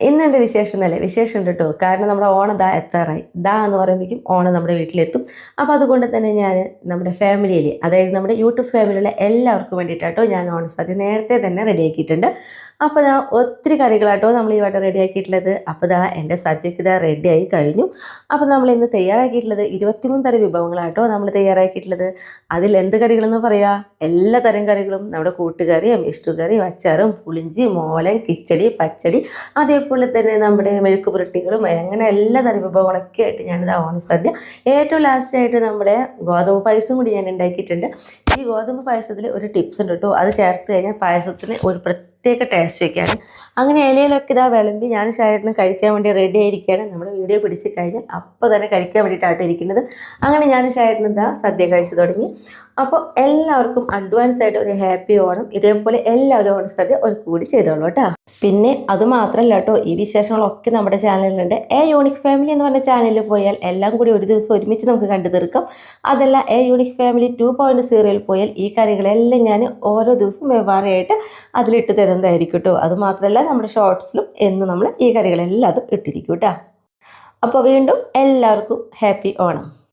ഇന്നെന്ത് വിശേഷം എന്നല്ലേ? വിശേഷം ഉണ്ട് കേട്ടോ കാരണം നമ്മുടെ ഓണം ദാ എത്താറായി. ദാ എന്ന് പറയുമ്പോഴേക്കും ഓണം നമ്മുടെ വീട്ടിലെത്തും. അപ്പോൾ അതുകൊണ്ട് തന്നെ ഞാൻ നമ്മുടെ ഫാമിലിയിൽ അതായത് നമ്മുടെ യൂട്യൂബ് ഫാമിലിയിലെ എല്ലാവർക്കും വേണ്ടിയിട്ടാട്ടോ ഞാൻ ഓണസദ്യ നേരത്തെ തന്നെ റെഡിയാക്കിയിട്ടുണ്ട് അപ്പോൾ ഇതാ ഒത്തിരി കറികളാട്ടോ നമ്മൾ ഈ വട്ടം റെഡിയാക്കിയിട്ടുള്ളത്. അപ്പോൾ ഇതാ എന്റെ സദ്യക്ക് ഇതാ റെഡിയായി കഴിഞ്ഞു. അപ്പോൾ നമ്മൾ ഇന്ന് തയ്യാറാക്കിയിട്ടുള്ളത് ഇരുപത്തിമൂന്ന് തരം വിഭവങ്ങളാട്ടോ നമ്മൾ തയ്യാറാക്കിയിട്ടുള്ളത്. അതിൽ എന്ത് കറികളെന്ന് പറയാ? എല്ലാ തരം കറികളും. നമ്മുടെ കൂട്ടുകറിയും ഇഷ്ടുകറിയും അച്ചാറും പുളിഞ്ചി മോലൻ കിച്ചടി പച്ചടി അതേപോലെ തന്നെ നമ്മുടെ മെഴുക്ക് പുരട്ടികളും അങ്ങനെ എല്ലാ തരം വിഭവങ്ങളൊക്കെ ആയിട്ട് ഞാനിത് ഓണസദ്യ ഏറ്റവും ലാസ്റ്റ് ആയിട്ട് നമ്മുടെ ഗോതമ്പ് പായസം കൂടി ഞാൻ ഉണ്ടാക്കിയിട്ടുണ്ട്. ഈ ഗോതമ്പ് പായസത്തിൽ ഒരു ടിപ്സ് ഉണ്ട് കേട്ടോ അത് ചേർത്ത് കഴിഞ്ഞാൽ പായസത്തിന് ഒരു പ്രത്യേക ടേസ്റ്റ് ഒക്കെയാണ് അങ്ങനെ ഇലയിലൊക്കെ ഇതാ വിളമ്പി ഞാൻ ഷായട്ടിന് കഴിക്കാൻ വേണ്ടി റെഡി ആയിരിക്കുകയാണ്. നമ്മുടെ വീഡിയോ പിടിച്ച് കഴിഞ്ഞാൽ അപ്പോൾ തന്നെ കഴിക്കാൻ വേണ്ടിയിട്ടാണ് ഇരിക്കുന്നത് അങ്ങനെ ഞാൻ ഷായട്ടിന് ഇതാ സദ്യ കഴിച്ചു തുടങ്ങി. അപ്പോൾ എല്ലാവർക്കും അഡ്വാൻസ് ആയിട്ട് ഒരു ഹാപ്പി ഓണം ഇതേപോലെ എല്ലാവരും ഓണസദ്യ ഒരു കൂടി ചെയ്തോളൂ കേട്ടോ. പിന്നെ അത് മാത്രമല്ല കേട്ടോ ഈ വിശേഷങ്ങളൊക്കെ നമ്മുടെ ചാനലിലുണ്ട്. എ യൂണിക് ഫാമിലി എന്ന് പറഞ്ഞ ചാനലിൽ പോയാൽ എല്ലാം കൂടി ഒരു ദിവസം ഒരുമിച്ച് നമുക്ക് കണ്ടു തീർക്കാം. അതല്ല a unique family two point സീറോയിൽ പോയാൽ ഈ കാര്യങ്ങളെല്ലാം ഞാൻ ഓരോ ദിവസം വെവ്വേറെയായിട്ട് അതിലിട്ട് തരുന്നതായിരിക്കും കേട്ടോ അത് മാത്രമല്ല നമ്മുടെ ഷോർട്സിലും എന്ന് നമ്മൾ ഈ കാര്യങ്ങളെല്ലാം അതും ഇട്ടിരിക്കും കേട്ടോ അപ്പോൾ വീണ്ടും എല്ലാവർക്കും ഹാപ്പി ഓണം.